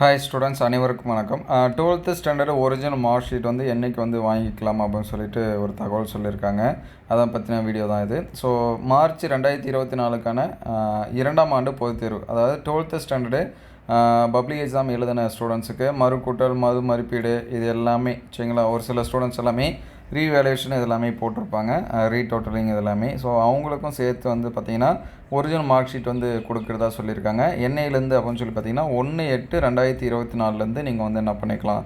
Hi students அனைவருக்கும் வணக்கம். Twelfth standard original mark sheet வந்து என்றைக்கு வந்து வாங்கிக்கலாம் அப்படின்னு சொல்லிட்டு ஒரு தகவல் சொல்லியிருக்காங்க. அதை பற்றின வீடியோ தான் இது. ஸோ மார்ச் ரெண்டாயிரத்தி இருபத்தி நாலுக்கான இரண்டாம் ஆண்டு பொதுத் தேர்வு. அதாவது டுவெல்த்து ஸ்டாண்டர்டு பப்ளிக் எக்ஸாம் எழுதின ஸ்டூடெண்ட்ஸுக்கு மறுக்கூட்டல் மறு மதிப்பீடு இது எல்லாமே சரிங்களா? ஒரு சில ஸ்டூடெண்ட்ஸ் எல்லாமே ரீவேல்யூஷன் இதெல்லாமே போட்டிருப்பாங்க ரீடோட்டலிங் இதெல்லாமே. ஸோ அவங்களுக்கும் சேர்த்து வந்து பார்த்திங்கன்னா ஒரிஜினல் மார்க் ஷீட் வந்து கொடுக்குறதா சொல்லியிருக்காங்க. என்னையிலேருந்து அப்படின்னு சொல்லி பார்த்தீங்கன்னா ஒன்று எட்டு ரெண்டாயிரத்தி இருபத்தி நாலுலேருந்து நீங்கள் வந்து என்ன பண்ணிக்கலாம்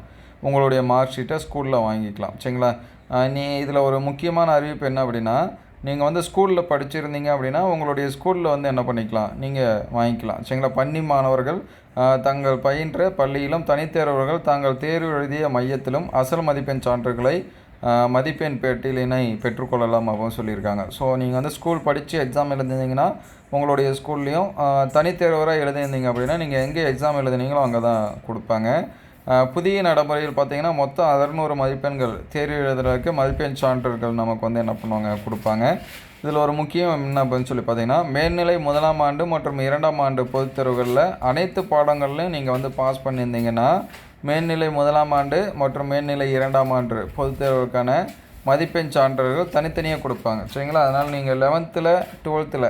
உங்களுடைய மார்க் ஷீட்டை ஸ்கூலில் வாங்கிக்கலாம். சரிங்களா? நீ இதில் ஒரு முக்கியமான அறிவிப்பு என்ன அப்படின்னா நீங்கள் வந்து ஸ்கூலில் படிச்சிருந்தீங்க அப்படின்னா உங்களுடைய ஸ்கூலில் வந்து என்ன பண்ணிக்கலாம் நீங்கள் வாங்கிக்கலாம். சரிங்களா? பன்னி மாணவர்கள் தங்கள் பயின்ற பள்ளியிலும் தனித்தேர்வர்கள் தாங்கள் தேர்வு எழுதிய மையத்திலும் அசல் மதிப்பெண் சான்றுகளை மதிப்பெண் பட்டியலினை பெற்றுக்கொள்ளலாம் அப்படின்னு சொல்லியிருக்காங்க. ஸோ நீங்கள் வந்து ஸ்கூல் படித்து எக்ஸாம் எழுதிருந்தீங்கன்னா உங்களுடைய ஸ்கூல்லையும் தனித்தேர்வராக எழுதியிருந்தீங்க அப்படின்னா நீங்கள் எங்கே எக்ஸாம் எழுதுனீங்களோ அங்கே தான் கொடுப்பாங்க புதிய நடைமுறையில் பார்த்தீங்கன்னா மொத்தம் அறுநூறு மதிப்பெண்கள் தேர்வு எழுதுறதுக்கு மதிப்பெண் சான்றுகள் நமக்கு வந்து என்ன பண்ணுவாங்க கொடுப்பாங்க. இதில் ஒரு முக்கியம் என்ன அப்படின்னு சொல்லி பார்த்தீங்கன்னா மேல்நிலை முதலாம் ஆண்டு மற்றும் இரண்டாம் ஆண்டு பொதுத் தேர்வுகளில் அனைத்து பாடங்கள்லையும் நீங்கள் வந்து பாஸ் பண்ணியிருந்தீங்கன்னா மேல்நிலை முதலாம் ஆண்டு மற்றும் மேல்நிலை இரண்டாம் ஆண்டு பொதுத் தேர்வுக்கான மதிப்பெண் சான்றிதழ்கள் தனித்தனியாக கொடுப்பாங்க. சரிங்களா? அதனால் நீங்கள் லெவன்த்தில் டுவெல்த்தில்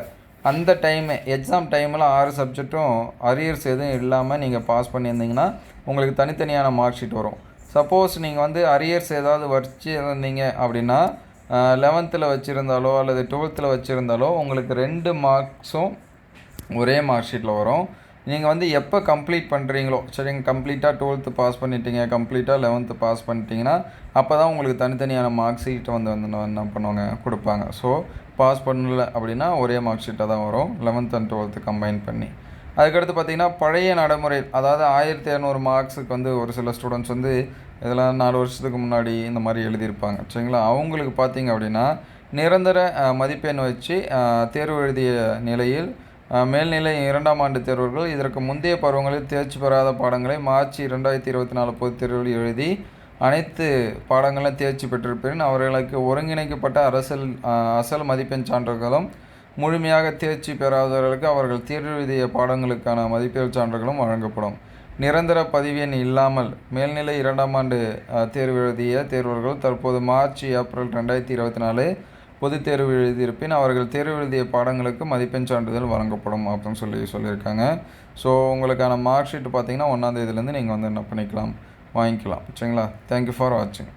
அந்த டைமு எக்ஸாம் டைமில் ஆறு சப்ஜெக்ட்டும் அரியர்ஸ் எதுவும் இல்லாமல் நீங்கள் பாஸ் பண்ணியிருந்தீங்கன்னா உங்களுக்கு தனித்தனியான மார்க் ஷீட் வரும். சப்போஸ் நீங்கள் வந்து அரியர்ஸ் ஏதாவது வச்சு இருந்தீங்க அப்படின்னா லெவன்த்தில் வச்சுருந்தாலோ அல்லது டுவெல்த்தில் வச்சுருந்தாலோ உங்களுக்கு ரெண்டு மார்க்ஸும் ஒரே மார்க் ஷீட்டில் வரும். நீங்கள் வந்து எப்போ கம்ப்ளீட் பண்ணுறீங்களோ சரிங்க கம்ப்ளீட்டாக டுவெல்த்து பாஸ் பண்ணிட்டீங்க கம்ப்ளீட்டாக லெவன்த்து பாஸ் பண்ணிட்டீங்கன்னா அப்போ தான் உங்களுக்கு தனித்தனியான மார்க் ஷீட்டை வந்து வந்து என்ன- பண்ணுவாங்க கொடுப்பாங்க. ஸோ பாஸ் பண்ணல அப்படின்னா ஒரே மார்க் ஷீட்டாக தான் வரும் லெவன்த் அண்ட் டுவெல்த்து கம்பைன் பண்ணி. அதுக்கடுத்து பார்த்தீங்கன்னா பழைய நடைமுறை அதாவது ஆயிரத்தி இரநூறு மார்க்ஸுக்கு வந்து ஒரு சில ஸ்டூடெண்ட்ஸ் வந்து இதெல்லாம் நாலு வருஷத்துக்கு முன்னாடி இந்த மாதிரி எழுதியிருப்பாங்க. சரிங்களா? அவங்களுக்கு பார்த்திங்க அப்படின்னா நிரந்தர மதிப்பெண் வச்சு தேர்வு எழுதிய நிலையில் மேல்நிலை இரண்டாம் ஆண்டு தேர்வர்கள் இதற்கு முந்தைய பருவங்களில் தேர்ச்சி பெறாத பாடங்களை மார்ச் இரண்டாயிரத்தி இருபத்தி நாலு பொதுத் தேர்வில் எழுதி அனைத்து பாடங்களும் தேர்ச்சி பெற்றிருப்பின். அவர்களுக்கு ஒருங்கிணைக்கப்பட்ட அரசல் அசல் மதிப்பெண் சான்றுகளும் முழுமையாக தேர்ச்சி பெறாதவர்களுக்கு அவர்கள் தேர்வு எழுதிய பாடங்களுக்கான மதிப்பீடு சான்றுகளும் வழங்கப்படும். நிரந்தர பதிவெண் இல்லாமல் மேல்நிலை இரண்டாம் ஆண்டு தேர்வு எழுதிய தேர்வர்கள் தற்போது மார்ச் ஏப்ரல் ரெண்டாயிரத்தி இருபத்தி நாலு பொதுத் தேர்வு எழுதியிருப்பின் அவர்கள் தேர்வு எழுதிய பாடங்களுக்கு மதிப்பெண் சான்றிதழ் வழங்கப்படும் அப்படின்னு சொல்லி சொல்லியிருக்காங்க. ஸோ உங்களுக்கான மார்க் ஷீட் பார்த்தீங்கன்னா ஒன்றாந்தேதியிலேருந்து நீங்கள் வந்து என்ன பண்ணிக்கலாம்? வாங்கிக்கலாம். சரிங்களா? தேங்க்யூ ஃபார் வாட்சிங்